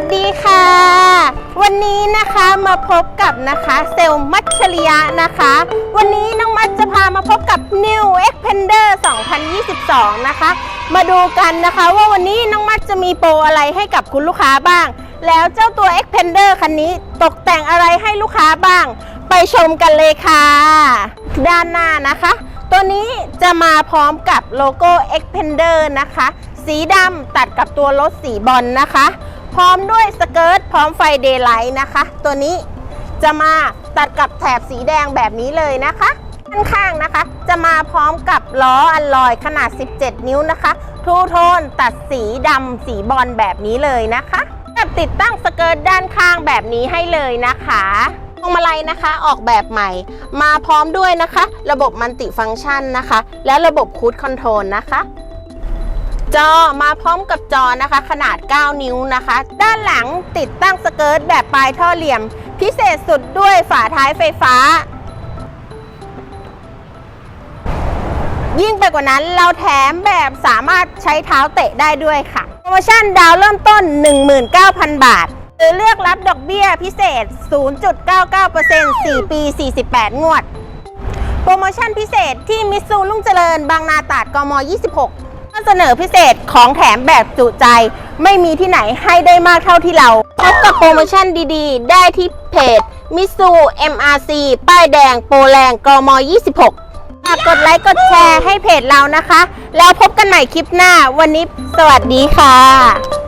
สดีค่ะ วันนี้นะคะมาพบกับนะคะเซลล์มัชริยะนะคะ วันนี้น้องมัชจะพามาพบกับ New Xpander 2022 นะคะ มาดูกันนะคะว่าวันนี้น้องมัชจะมีโปรอะไรให้กับคุณลูกค้าบ้าง แล้วเจ้าตัว Xpander คันนี้ตกแต่งอะไรให้ลูกค้าบ้าง ไปชมกันเลยค่ะ ด้านหน้านะคะ ตัวนี้จะมาพร้อมกับโลโก้ Xpander นะคะ สีดำตัดกับตัวรถสีบอลนะคะ ร้อมด้วยสเกิร์ตพร้อมไฟเดย์ไลท์นะคะ ตัวนี้จะมาตัดกับแถบสีแดงแบบนี้เลยนะคะด้านข้างนะคะ จะมาพร้อมกับล้ออัลลอยขนาด 17 นิ้วนะคะ ทูโทนตัดสีดำสีบอลแบบนี้เลยนะคะกับติดตั้งสเกิร์ตด้านข้างแบบนี้ให้เลยนะคะพวงมาลัยนะคะออกแบบใหม่ มาพร้อมด้วยนะคะ ระบบมัลติฟังก์ชันนะคะ และระบบคูดคอนโทรลนะคะ จอมาพร้อมกับจอนะคะ ขนาด 9 นิ้วนะคะ ด้านหลังติดตั้งสเกิร์ตแบบปลายท่อเหลี่ยม พิเศษสุดด้วยฝาท้ายไฟฟ้า ยิ่งไปกว่านั้นเราแถมแบบสามารถใช้เท้าเตะได้ด้วยค่ะ โปรโมชั่นดาวเริ่มต้น 19,000 บาท หรือเลือกรับดอกเบี้ยพิเศษ 0.99% 4 ปี 48 งวด โปรโมชั่นพิเศษที่มิสซูรุ่งเจริญ บางนาตราดกม 26 เสนอพิเศษของแถมแบบจุใจ ไม่มีที่ไหนให้ได้มากเท่าที่เราพบกับโปรโมชั่นดีๆ ได้ที่เพจมิสซู MRC ป้ายแดงโปรแรงกม 26ฝากกดไลค์กดแชร์ให้เพจเรานะคะ แล้วพบกันใหม่คลิปหน้าวันนี้สวัสดีค่ะ